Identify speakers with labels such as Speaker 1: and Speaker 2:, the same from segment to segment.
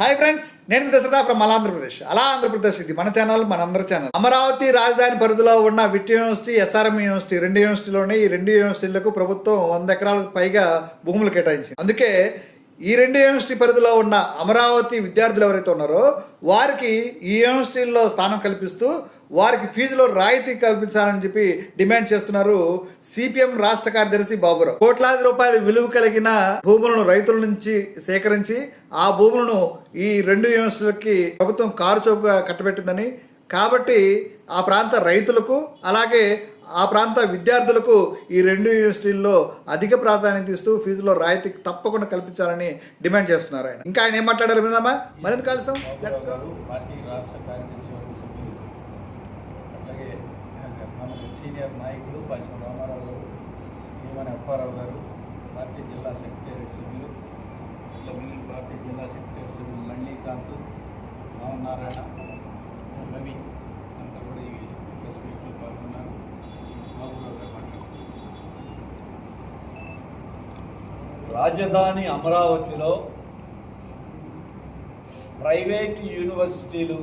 Speaker 1: Hi friends నేను Dasharatha from అలా ఆంధ్రప్రదేశ్. అలా ఆంధ్రప్రదేశ్ ఇది. మన ఛానల్ మన అందరి ఛానల్ అమరావతి రాజధాని పరిధిలో ఉన్న విట్ యూనివర్సిటీ ఎస్ఆర్ఎం యూనివర్సిటీ రెండు యూనివర్సిటీలోనే ఈ రెండు యూనివర్సిటీలకు ప్రభుత్వం వంద ఎకరాలకు పైగా భూములు కేటాయించింది. అందుకే ఈ రెండు యూనివర్సిటీ పరిధిలో ఉన్న అమరావతి విద్యార్థులు ఎవరైతే ఉన్నారో వారికి ఈ యూనివర్సిటీల్లో స్థానం కల్పిస్తూ వారికి ఫీజులో రాయితీ కల్పించాలని చెప్పి డిమాండ్ చేస్తున్నారు సిపిఎం రాష్ట్ర కార్యదర్శి బాబురావు. కోట్లాది రూపాయల విలువ కలిగిన భూములను రైతుల నుంచి సేకరించి ఆ భూములను ఈ రెండు యూనివర్సిటీలకి ప్రభుత్వం కారు చౌకగా కట్టబెట్టిందని. కాబట్టి ఆ ప్రాంత రైతులకు అలాగే ఆ ప్రాంత విద్యార్థులకు ఈ రెండు యూనివర్సిటీల్లో అధిక ప్రాధాన్యత ఇస్తూ ఫీజులో రాయితీ తప్పకుండా కల్పించాలని డిమాండ్ చేస్తున్నారు ఆయన. ఇంకా ఆయన ఏం మాట్లాడారు విందామా? మరింత కలిసాం
Speaker 2: బాబు గారు పార్టీ రాష్ట్ర కార్యదర్శి వర్గ సభ్యులు అట్లాగే మన సీనియర్ నాయకులు పాశం రామారావు గారు ఏమని అప్పారావు గారు పార్టీ జిల్లా సెక్రటేరియట్ సభ్యులు ఇట్లా మిగిలిన పార్టీ జిల్లా సెక్రటేరియట్ సభ్యులు లళ్ళీకాంత్ రామనారాయణ రవి అంతా కూడా ఈ ప్రెస్ మీట్లో పాల్గొన్నారు. బాబురావు గారు
Speaker 3: రాజధాని అమరావతిలో ప్రైవేట్ యూనివర్సిటీలు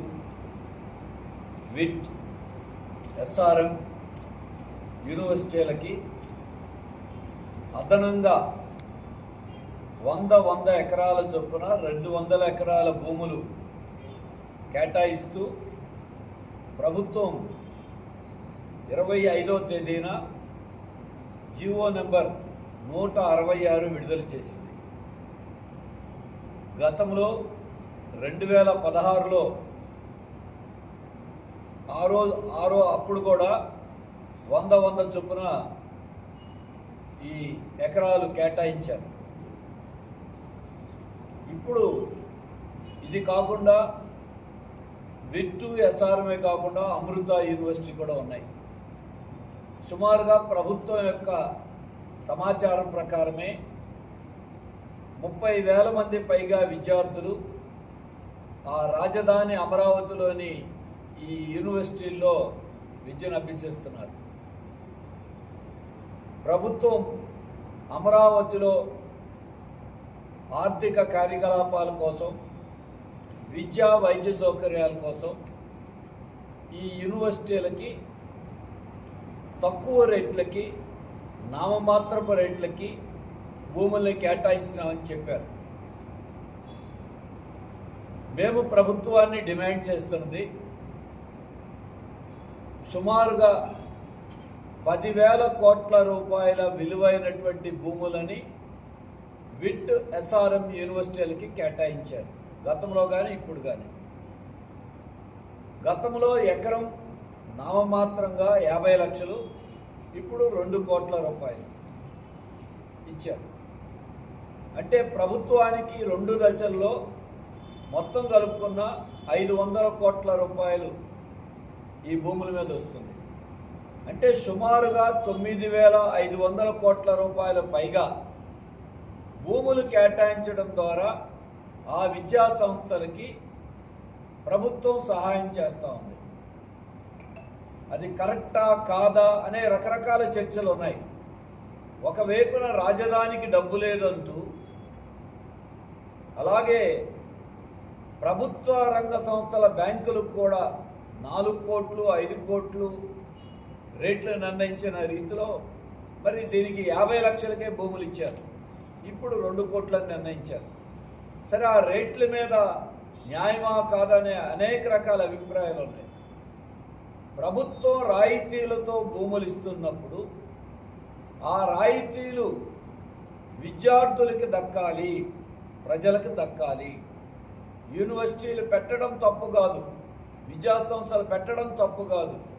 Speaker 3: విట్ ఎస్ఆర్ఎం యూనివర్సిటీలకి అదనంగా వంద వంద ఎకరాల చొప్పున రెండు వందల ఎకరాల భూములు కేటాయిస్తూ ప్రభుత్వం ఇరవై ఐదో తేదీన జీవో నెంబర్ నూట అరవై ఆరు విడుదల చేసింది. గతంలో రెండు వేల పదహారులో ఆరో ఆరో అప్పుడు కూడా వంద వంద చొప్పున ఈ ఎకరాలు కేటాయించారు. ఇప్పుడు ఇది కాకుండా విట్టు ఎస్ఆర్ఎంఏ కాకుండా అమృత యూనివర్సిటీ కూడా ఉన్నాయి. సుమారుగా ప్రభుత్వం యొక్క సమాచారం ప్రకారమే ముప్పై వేల మంది పైగా విద్యార్థులు ఆ రాజధాని అమరావతిలోని ఈ యూనివర్సిటీల్లో విద్యను అభ్యసిస్తున్నారు. ప్రభుత్వం అమరావతిలో ఆర్థిక కార్యకలాపాల కోసం విద్యా వైద్య సౌకర్యాల కోసం ఈ యూనివర్సిటీలకి తక్కువ రేట్లకి నామమాత్రపు రేట్లకి భూముల్ని కేటాయించినామని చెప్పారు. మేము ప్రభుత్వాన్ని డిమాండ్ చేస్తున్నది సుమారుగా పదివేల కోట్ల రూపాయల విలువైనటువంటి భూములని విట్ ఎస్ఆర్ఎం యూనివర్సిటీలకి కేటాయించారు. గతంలో కానీ ఇప్పుడు కానీ గతంలో ఎకరం నామమాత్రంగా యాభై లక్షలు ఇప్పుడు రెండు కోట్ల రూపాయలు ఇచ్చారు. అంటే ప్రభుత్వానికి రెండు దశల్లో మొత్తం కలుపుకున్న ఐదు వందల కోట్ల రూపాయలు ఈ భూముల మీద వస్తుంది. అంటే సుమారుగా తొమ్మిది వేల ఐదు వందల కోట్ల రూపాయల పైగా భూములు కేటాయించడం ద్వారా ఆ విద్యా సంస్థలకి ప్రభుత్వం సహాయం చేస్తూ ఉంది. అది కరెక్టా కాదా అనే రకరకాల చర్చలు ఉన్నాయి. ఒకవైపున రాజధానికి డబ్బు లేదంటూ అలాగే ప్రభుత్వ రంగ సంస్థల బ్యాంకులకు కూడా నాలుగు కోట్లు ఐదు కోట్లు రేట్లు నిర్ణయించిన రీతిలో మరి దీనికి యాభై లక్షలకే భూములు ఇచ్చారు. ఇప్పుడు రెండు కోట్లని నిర్ణయించారు. సరే ఆ రేట్ల మీద న్యాయమా కాదనే అనేక రకాల అభిప్రాయాలు ఉన్నాయి. ప్రభుత్వం రాయితీలతో భూములు ఇస్తున్నప్పుడు ఆ రాయితీలు విద్యార్థులకి దక్కాలి ప్రజలకు దక్కాలి. యూనివర్సిటీలు పెట్టడం తప్పు కాదు. విద్యాసంస్థలు పెట్టడం తప్పు కాదు.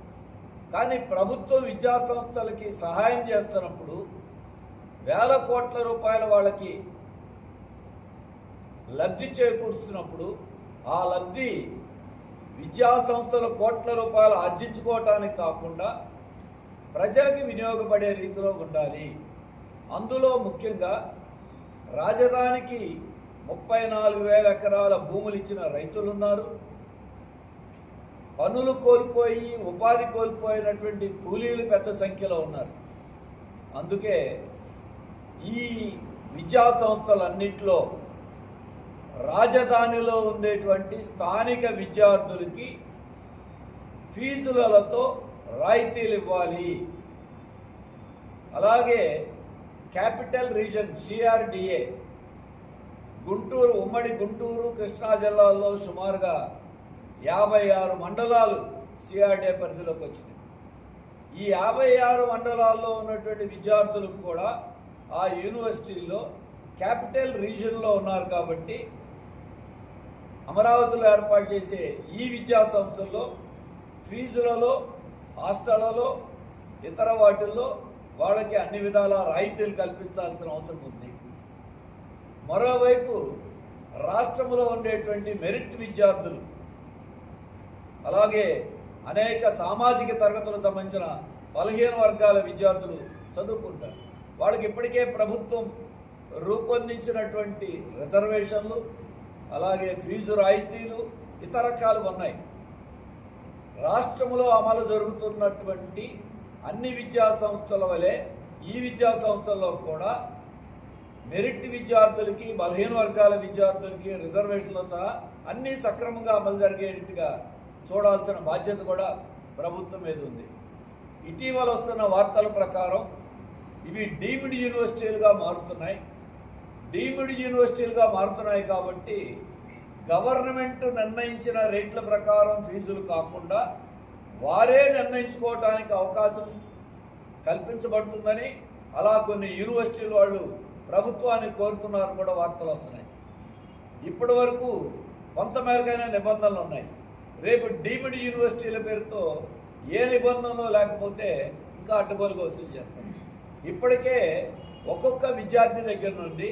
Speaker 3: కానీ ప్రభుత్వ విద్యా సంస్థలకి సహాయం చేస్తున్నప్పుడు వేల కోట్ల రూపాయల వాళ్ళకి లబ్ధి చేకూరుస్తున్నప్పుడు ఆ లబ్ధి విద్యా సంస్థలు కోట్ల రూపాయలు ఆర్జించుకోవటానికి కాకుండా ప్రజలకి వినియోగపడే రీతిలో ఉండాలి. అందులో ముఖ్యంగా రాజధానికి ముప్పై నాలుగు వేల ఎకరాల భూములు ఇచ్చిన రైతులున్నారు. పనులు కోల్పోయి ఉపాధి కోల్పోయినటువంటి కూలీలు పెద్ద సంఖ్యలో ఉన్నారు. అందుకే ఈ విద్యా సంస్థలన్నింటిలో రాజధానిలో ఉండేటువంటి స్థానిక విద్యార్థులకి ఫీజులతో రాయితీలు ఇవ్వాలి. అలాగే క్యాపిటల్ రీజన్ సిఆర్డిఏ గుంటూరు ఉమ్మడి గుంటూరు కృష్ణా జిల్లాల్లో సుమారుగా యాభై ఆరు మండలాలు సిఆర్డే పరిధిలోకి వచ్చినాయి. ఈ యాభై ఆరు మండలాల్లో ఉన్నటువంటి విద్యార్థులకు కూడా ఆ యూనివర్సిటీల్లో క్యాపిటల్ రీజన్లో ఉన్నారు కాబట్టి అమరావతిలో ఏర్పాటు చేసే ఈ విద్యా సంస్థల్లో ఫీజులలో హాస్టళ్ళలో ఇతర వాటిల్లో వాళ్ళకి అన్ని విధాల రాయితీలు కల్పించాల్సిన అవసరం ఉంది. మరోవైపు రాష్ట్రంలో ఉండేటువంటి మెరిట్ విద్యార్థులు అలాగే అనేక సామాజిక తరగతులకు సంబంధించిన బలహీన వర్గాల విద్యార్థులు చదువుకుంటారు. వాళ్ళకి ఇప్పటికే ప్రభుత్వం రూపొందించినటువంటి రిజర్వేషన్లు అలాగే ఫీజు రాయితీలు ఇతర రకాలు ఉన్నాయి. రాష్ట్రంలో అమలు జరుగుతున్నటువంటి అన్ని విద్యా సంస్థల వలె ఈ విద్యా సంస్థల్లో కూడా మెరిట్ విద్యార్థులకి బలహీన వర్గాల విద్యార్థులకి రిజర్వేషన్లు సహా అన్నీ సక్రమంగా అమలు జరిగేట్టుగా చూడాల్సిన బాధ్యత కూడా ప్రభుత్వం మీద ఉంది. ఇటీవల వస్తున్న వార్తల ప్రకారం ఇవి డీమ్డ్ యూనివర్సిటీలుగా మారుతున్నాయి. డీమ్డ్ యూనివర్సిటీలుగా మారుతున్నాయి కాబట్టి గవర్నమెంట్ నిర్ణయించిన రేట్ల ప్రకారం ఫీజులు కాకుండా వారే నిర్ణయించుకోవడానికి అవకాశం కల్పించబడుతుందని అలా కొన్ని యూనివర్సిటీలు వాళ్ళు ప్రభుత్వాన్ని కోరుతున్నారు కూడా వార్తలు వస్తున్నాయి. ఇప్పటి వరకు కొంతమేరకైనా నిబంధనలు ఉన్నాయి. రేపు డీమ్డ్ యూనివర్సిటీల పేరుతో ఏ నిబంధనలు లేకపోతే ఇంకా అడ్డగోలుగా వసూలు చేస్తాం ఇప్పటికే ఒక్కొక్క విద్యార్థి దగ్గర నుండి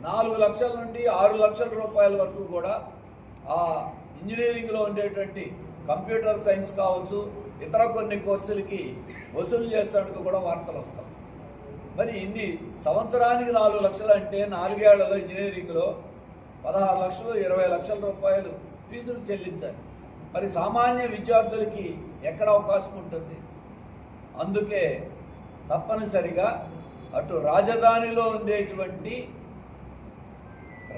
Speaker 3: నాలుగు లక్షల నుండి ఆరు లక్షల రూపాయల వరకు కూడా ఆ ఇంజనీరింగ్లో ఉండేటువంటి కంప్యూటర్ సైన్స్ కావచ్చు ఇతర కొన్ని కోర్సులకి వసూలు చేస్తున్నట్టు కూడా వార్తలు వస్తాం మరి ఇన్ని సంవత్సరానికి నాలుగు లక్షలు అంటే నాలుగేళ్ళలో ఇంజనీరింగ్లో పదహారు లక్షలు ఇరవై లక్షల రూపాయలు ఫీజులు చెల్లించాలి. మరి సామాన్య విద్యార్థులకి ఎక్కడ అవకాశం ఉంటుంది? అందుకే తప్పనిసరిగా అటు రాజధానిలో ఉండేటువంటి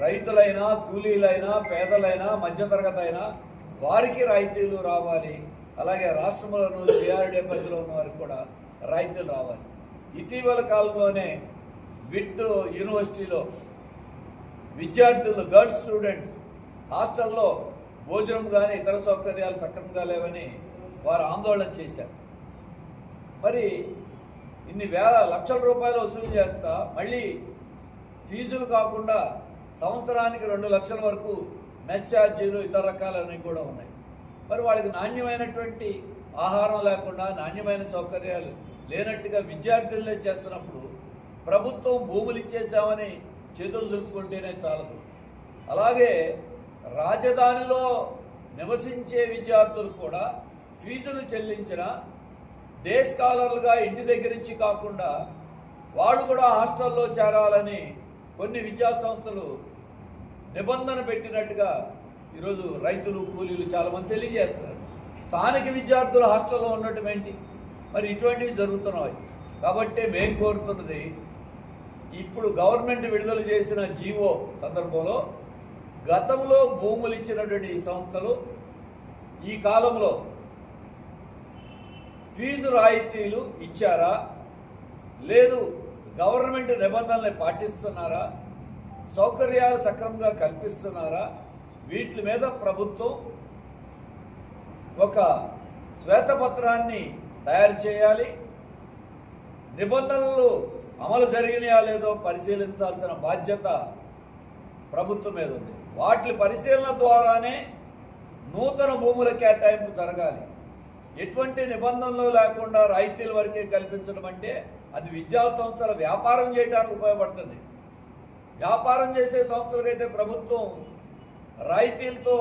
Speaker 3: రైతులైనా కూలీలైనా పేదలైనా మధ్యతరగతి అయినా వారికి రాయితీలు రావాలి. అలాగే రాష్ట్రంలోనూ జీఆర్డీ పరిధిలో ఉన్న వారికి కూడా రాయితీలు రావాలి. ఇటీవల కాలంలోనే విట్ యూనివర్సిటీలో విద్యార్థులు గర్ల్స్ స్టూడెంట్స్ హాస్టల్లో భోజనం కానీ ఇతర సౌకర్యాలు సక్రమంగా లేవని వారు ఆందోళన చేశారు. మరి ఇన్ని వేల లక్షల రూపాయలు వసూలు చేస్తా మళ్ళీ ఫీజులు కాకుండా సంవత్సరానికి రెండు లక్షల వరకు మెస్ ఛార్జీలు ఇతర రకాలన్నీ కూడా ఉన్నాయి. మరి వాళ్ళకి నాణ్యమైనటువంటి ఆహారం లేకుండా నాణ్యమైన సౌకర్యాలు లేనట్టుగా విద్యార్థులనే చేస్తున్నప్పుడు ప్రభుత్వం భూములు ఇచ్చేసామని చేతులు దులుపుకుంటేనే చాలదు. అలాగే రాజధానిలో నివసించే విద్యార్థులు కూడా ఫీజులు చెల్లించిన డే స్కాలర్లుగా ఇంటి దగ్గర నుంచి కాకుండా వాళ్ళు కూడా హాస్టల్లో చేరాలని కొన్ని విద్యా సంస్థలు నిబంధన పెట్టినట్టుగా ఈరోజు రైతులు కూలీలు చాలామంది తెలియజేస్తున్నారు. స్థానిక విద్యార్థులు హాస్టల్లో ఉండటం ఏంటి? మరి ఇటువంటివి జరుగుతున్నాయి. కాబట్టి మేము కోరుతున్నది ఇప్పుడు గవర్నమెంట్ విడుదల చేసిన జీవో సందర్భంలో గతంలో భూములు ఇచ్చినటువంటి సంస్థలు ఈ కాలంలో ఫీజు రాయితీలు ఇచ్చారా? లేదు గవర్నమెంట్ నిబంధనల్ని పాటిస్తున్నారా? సౌకర్యాలు సక్రమంగా కల్పిస్తున్నారా? వీటి మీద ప్రభుత్వం ఒక శ్వేతపత్రాన్ని తయారు చేయాలి. నిబంధనలు అమలు జరిగినాయా లేదో పరిశీలించాల్సిన బాధ్యత ప్రభుత్వం మీద ఉంది. వాటి పరిశీలన ద్వారానే నూతన భూముల కేటాయింపు జరగాలి. ఎటువంటి నిబంధనలు లేకుండా రాయితీల వరకే కల్పించడం అంటే అది విద్యా సంస్థల వ్యాపారం చేయడానికి ఉపయోగపడుతుంది. వ్యాపారం చేసే సంస్థలకైతే ప్రభుత్వం రాయితీలతో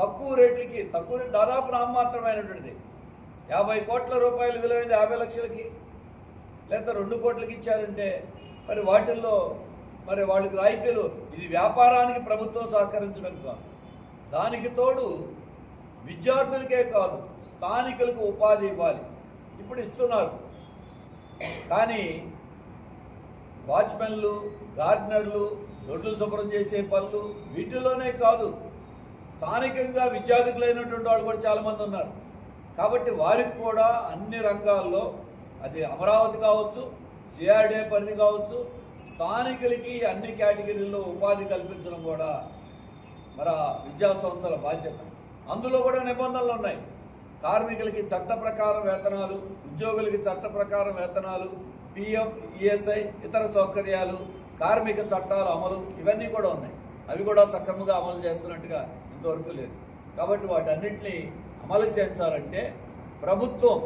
Speaker 3: తక్కువ రేట్లకి తక్కువ దాదాపు నామమాత్రమైనటువంటిది యాభై కోట్ల రూపాయలు విలువైన యాభై లక్షలకి లేదా రెండు కోట్లకి ఇచ్చారంటే మరి వాటిల్లో మరి వాళ్ళకి రాయితీలు ఇది వ్యాపారానికి ప్రభుత్వం సహకరించడం కాదు. దానికి తోడు విద్యార్థులకే కాదు స్థానికులకు ఉపాధి ఇవ్వాలి. ఇప్పుడు ఇస్తున్నారు. కానీ వాచ్మెన్లు గార్డెనర్లు దొడ్లు శుభ్రం చేసే పనులు వీటిలోనే కాదు. స్థానికంగా విద్యార్థికులైనటువంటి వాళ్ళు కూడా చాలామంది ఉన్నారు. కాబట్టి వారికి కూడా అన్ని రంగాల్లో అది అమరావతి కావచ్చు సిఆర్డే పరిధి కావచ్చు స్థానికులకి అన్ని కేటగిరీల్లో ఉపాధి కల్పించడం కూడా మరి విద్యా సంస్థల బాధ్యత. అందులో కూడా నిబంధనలు ఉన్నాయి. కార్మికులకి చట్ట ప్రకారం వేతనాలు ఉద్యోగులకి చట్ట ప్రకారం వేతనాలు పిఎఫ్ ఈఎస్ఐ ఇతర సౌకర్యాలు కార్మిక చట్టాల అమలు ఇవన్నీ కూడా ఉన్నాయి. అవి కూడా సక్రమంగా అమలు చేస్తున్నట్టుగా ఇంతవరకు లేదు. కాబట్టి వాటన్నిటిని అమలు చేయించాలంటే ప్రభుత్వం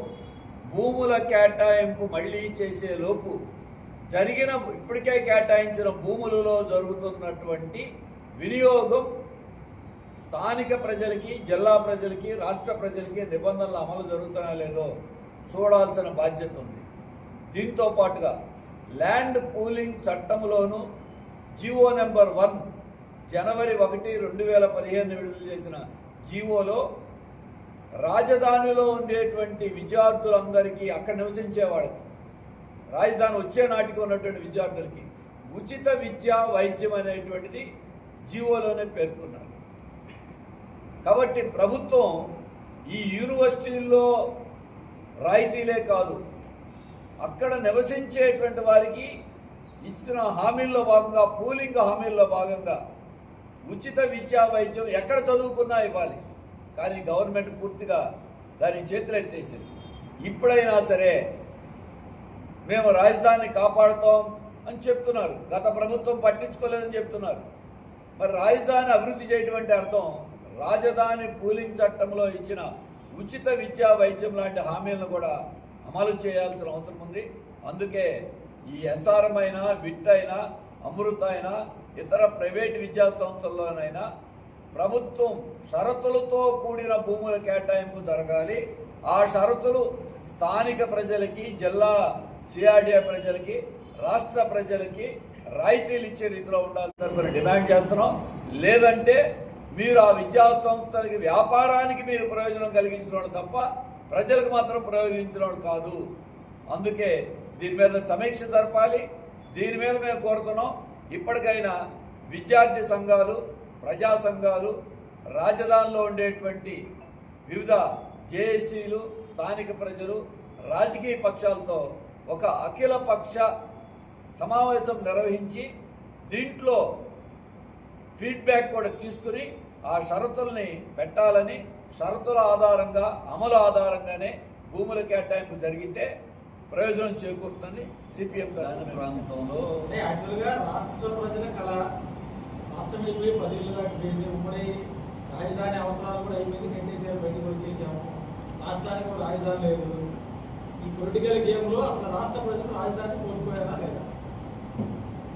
Speaker 3: భూముల కేటాయింపు మళ్ళీ చేసేలోపు జరిగిన ఇప్పటికే కేటాయించిన భూములలో జరుగుతున్నటువంటి వినియోగం స్థానిక ప్రజలకి జిల్లా ప్రజలకి రాష్ట్ర ప్రజలకి నిబంధనలు అమలు జరుగుతున్నా లేదో చూడాల్సిన బాధ్యత ఉంది. దీంతో పాటుగా ల్యాండ్ పూలింగ్ చట్టంలోను జీవో నెంబర్ వన్ జనవరి ఒకటి రెండు వేల పదిహేను విడుదల చేసిన జీవోలో రాజధానిలో ఉండేటువంటి విద్యార్థులందరికీ అక్కడ నివసించే వాళ్ళకి రాజధాని వచ్చే నాటికి ఉన్నటువంటి విద్యార్థులకి ఉచిత విద్య వైద్యం అనేటువంటిది జీవోలోనే పేర్కొన్నారు. కాబట్టి ప్రభుత్వం ఈ యూనివర్సిటీల్లో రాయితీలే కాదు అక్కడ నివసించేటువంటి వారికి ఇచ్చిన హామీల్లో భాగంగా పూలింగ్ హామీల్లో భాగంగా ఉచిత విద్యా వైద్యం ఎక్కడ చదువుకున్నా ఇవ్వాలి. కానీ గవర్నమెంట్ పూర్తిగా దాని చేతులు ఎత్తేసింది ఇప్పుడైనా సరే మేము రాజధానిని కాపాడుతాం అని చెప్తున్నారు. గత ప్రభుత్వం పట్టించుకోలేదని చెప్తున్నారు. మరి రాజధాని అభివృద్ధి చేయటం అంటే అర్థం రాజధాని పూలింగ్ చట్టంలో ఇచ్చిన ఉచిత విద్యా వైద్యం లాంటి హామీలను కూడా అమలు చేయాల్సిన అవసరం ఉంది. అందుకే ఈ ఎస్ఆర్ఎం అయినా విట్ అయినా అమృత అయినా ఇతర ప్రైవేట్ విద్యా సంస్థల్లోనైనా ప్రభుత్వం షరతులతో కూడిన భూముల కేటాయింపు జరగాలి. ఆ షరతులు స్థానిక ప్రజలకి జిల్లా సిఆర్డిఏ ప్రజలకి రాష్ట్ర ప్రజలకి రాయితీలు ఇచ్చే రీతిలో ఉండాలని మనం డిమాండ్ చేస్తున్నాం. లేదంటే మీరు ఆ విద్యా సంస్థలకి వ్యాపారానికి మీరు ప్రయోజనం కలిగించిన తప్ప ప్రజలకు మాత్రం ప్రయోగించిన కాదు. అందుకే దీని మీద సమీక్ష జరపాలి. దీని మీద మేము కోరుతున్నాం. ఇప్పటికైనా విద్యార్థి సంఘాలు ప్రజా సంఘాలు రాజధానిలో ఉండేటువంటి వివిధ జేఏసీలు స్థానిక ప్రజలు రాజకీయ పక్షాలతో ఒక అఖిల పక్ష సమావేశం నిర్వహించి దీంట్లో ఫీడ్బ్యాక్ కూడా తీసుకుని ఆ షరతుల్ని పెట్టాలని షరతుల ఆధారంగా అమలు ఆధారంగానే భూముల కేటాయింపు జరిగితే ప్రయోజనం చేకూరుతుందని సిపిఎం ప్రాంతంలో
Speaker 4: యాక్చువల్గా రాష్ట్ర ప్రజల కళ రాష్ట్రం వెళ్ళిపోయి పదేళ్ళు దాటిపోయింది ఉమ్మడి రాజధాని అవసరాలు కూడా అయిపోయింది నెట్టేసారు బయటకు వచ్చేసాము. రాష్ట్రానికి కూడా రాజధాని లేదు. ఈ పొలిటికల్ గేమ్లో అసలు రాష్ట్ర ప్రజలు రాజధాని కోల్పోయారా లేదా?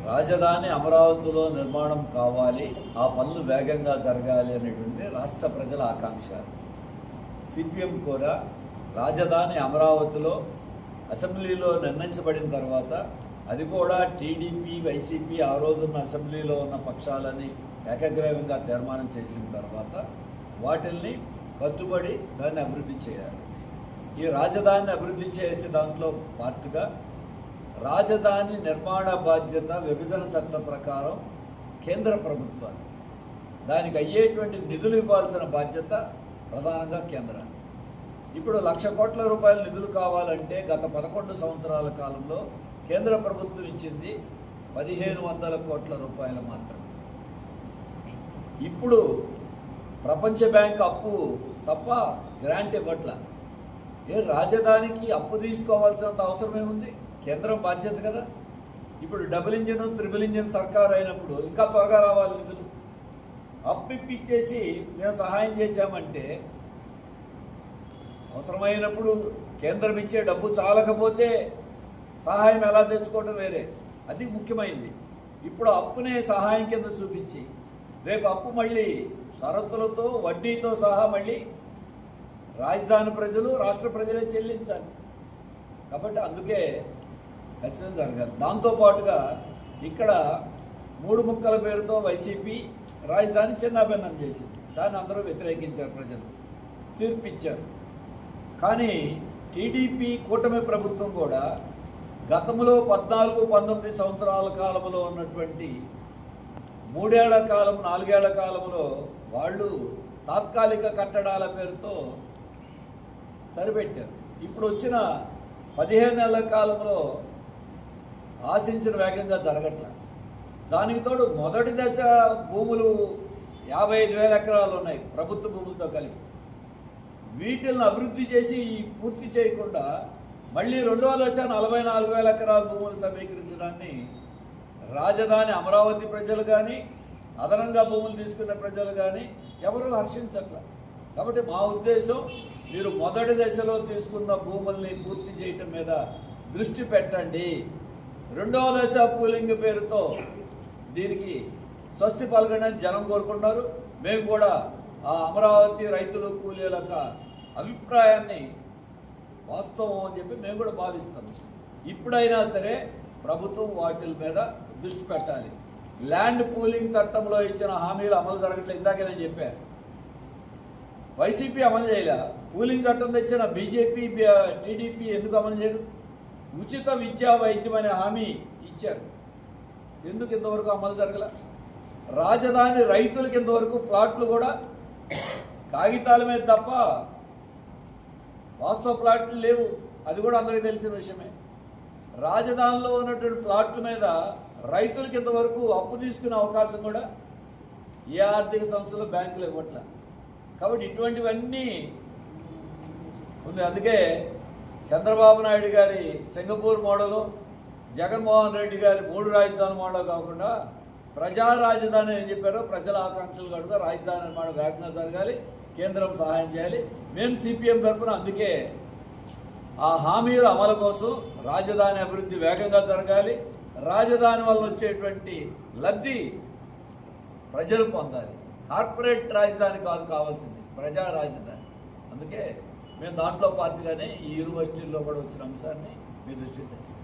Speaker 3: రాజధాని అమరావతిలో నిర్మాణం కావాలి ఆ పనులు వేగంగా జరగాలి అనేటువంటి రాష్ట్ర ప్రజల ఆకాంక్ష. సిపిఎం కూడా రాజధాని అమరావతిలో అసెంబ్లీలో నిర్ణయించబడిన తర్వాత అది కూడా టీడీపీ వైసీపీ ఆ రోజున్న అసెంబ్లీలో ఉన్న పక్షాలని ఏకగ్రీవంగా తీర్మానం చేసిన తర్వాత వాటిల్ని కట్టుబడి దాన్ని అభివృద్ధి చేయాలి. ఈ రాజధానిని అభివృద్ధి చేసే దాంట్లో పార్ట్గా రాజధాని నిర్మాణ బాధ్యత విభజన చట్టం ప్రకారం కేంద్ర ప్రభుత్వాన్ని దానికి అయ్యేటువంటి నిధులు ఇవ్వాల్సిన బాధ్యత ప్రధానంగా కేంద్రాన్ని ఇప్పుడు లక్ష కోట్ల రూపాయల నిధులు కావాలంటే గత పదకొండు సంవత్సరాల కాలంలో కేంద్ర ప్రభుత్వం ఇచ్చింది పదిహేను వందల కోట్ల రూపాయలు మాత్రమే. ఇప్పుడు ప్రపంచ బ్యాంక్ అప్పు తప్ప గ్రాంట్ ఇవ్వట్ల. ఏ రాజధానికి అప్పు తీసుకోవాల్సినంత అవసరమే ఉంది కేంద్రం బాధ్యత కదా. ఇప్పుడు డబుల్ ఇంజిన్ త్రిబుల్ ఇంజిన్ సర్కార్ అయినప్పుడు ఇంకా త్వరగా రావాలి నిధులు. అప్పు ఇప్పిచ్చేసి మేము సహాయం చేశామంటే అవసరమైనప్పుడు కేంద్రం ఇచ్చే డబ్బు చాలకపోతే సహాయం ఎలా తెచ్చుకోవడం వేరే. అది ముఖ్యమైనది ఇప్పుడు అప్పునే సహాయం కింద చూపించి రేపు అప్పు మళ్ళీ షరతులతో వడ్డీతో సహా మళ్ళీ రాజధాని ప్రజలు రాష్ట్ర ప్రజలే చెల్లించాలి. కాబట్టి అందుకే ఖచ్చితంగా జరగాలి. దాంతోపాటుగా ఇక్కడ మూడు ముక్కల పేరుతో వైసీపీ రాజధాని చిన్నాభిన్నం చేసింది. దాన్ని అందరూ వ్యతిరేకించారు ప్రజలు. తీర్పిచ్చారు. కానీ టీడీపీ కూటమి ప్రభుత్వం కూడా గతంలో పద్నాలుగు పంతొమ్మిది సంవత్సరాల కాలంలో ఉన్నటువంటి మూడేళ్ళ కాలం నాలుగేళ్ళ కాలంలో వాళ్ళు తాత్కాలిక కట్టడాల పేరుతో సరిపెట్టారు. ఇప్పుడు వచ్చిన పదిహేను నెలల కాలంలో ఆశించిన వేగంగా జరగట్లే. దానికి తోడు మొదటి దశ భూములు యాభై ఐదు వేల ఎకరాలు ఉన్నాయి ప్రభుత్వ భూములతో కలిపి. వీటిని అభివృద్ధి చేసి పూర్తి చేయకుండా మళ్ళీ రెండవ దశ నలభై నాలుగు వేల ఎకరాల భూములు సమీకరించడాన్ని రాజధాని అమరావతి ప్రజలు కానీ అదనంగా భూములు తీసుకున్న ప్రజలు కానీ ఎవరూ హర్షించట్ల. కాబట్టి మా ఉద్దేశం మీరు మొదటి దశలో తీసుకున్న భూముల్ని పూర్తి చేయటం మీద దృష్టి పెట్టండి. రెండవ దశ పూలింగ్ పేరుతో దీనికి స్వస్తి పలకడని జనం కోరుకుంటున్నారు. మేము కూడా ఆ అమరావతి రైతులు కూలీల అభిప్రాయాన్ని వాస్తవం అని చెప్పి మేము కూడా భావిస్తాం ఇప్పుడైనా సరే ప్రభుత్వం వాటి మీద దృష్టి పెట్టాలి. ల్యాండ్ పూలింగ్ చట్టంలో ఇచ్చిన హామీలు అమలు జరగట్లేదు ఇందాకే నేను చెప్పాను. వైసీపీ అమలు చేయలే కూలింగ్ చట్టం తెచ్చిన బీజేపీ టీడీపీ ఎందుకు అమలు చేయరు? ఉచిత విద్యా వైద్యం అనే హామీ ఇచ్చారు. ఎందుకు ఇంతవరకు అమలు జరగల? రాజధాని రైతులకు ఇంతవరకు ప్లాట్లు కూడా కాగితాల మీద తప్ప వాస్తవ ప్లాట్లు లేవు. అది కూడా అందరికీ తెలిసిన విషయమే. రాజధానిలో ఉన్నటువంటి ప్లాట్ల మీద రైతులకి ఇంతవరకు అప్పు తీసుకునే అవకాశం కూడా ఏ ఆర్థిక సంస్థలు బ్యాంకులు ఇవ్వట్లే. కాబట్టి ఇటువంటివన్నీ ఉంది. అందుకే చంద్రబాబు నాయుడు గారి సింగపూర్ మోడలు జగన్మోహన్ రెడ్డి గారి మూడు రాజధాని మోడల్ కాకుండా ప్రజా రాజధాని ఏం చెప్పారో. ప్రజల ఆకాంక్షలు కడుగా రాజధాని నిర్మాణం వేగంగా జరగాలి కేంద్రం సహాయం చేయాలి. మేము సిపిఎం తరఫున అందుకే ఆ హామీల అమలు కోసం రాజధాని అభివృద్ధి వేగంగా జరగాలి. రాజధాని వల్ల వచ్చేటువంటి లబ్ధి ప్రజలు పొందాలి. కార్పొరేట్ రాజధాని కాదు కావాల్సింది ప్రజా రాజధాని. అందుకే మేము దాంట్లో పార్టీగానే ఈ యూనివర్సిటీల్లో కూడా వచ్చిన అంశాన్ని మీ దృష్టికి తెస్తాం.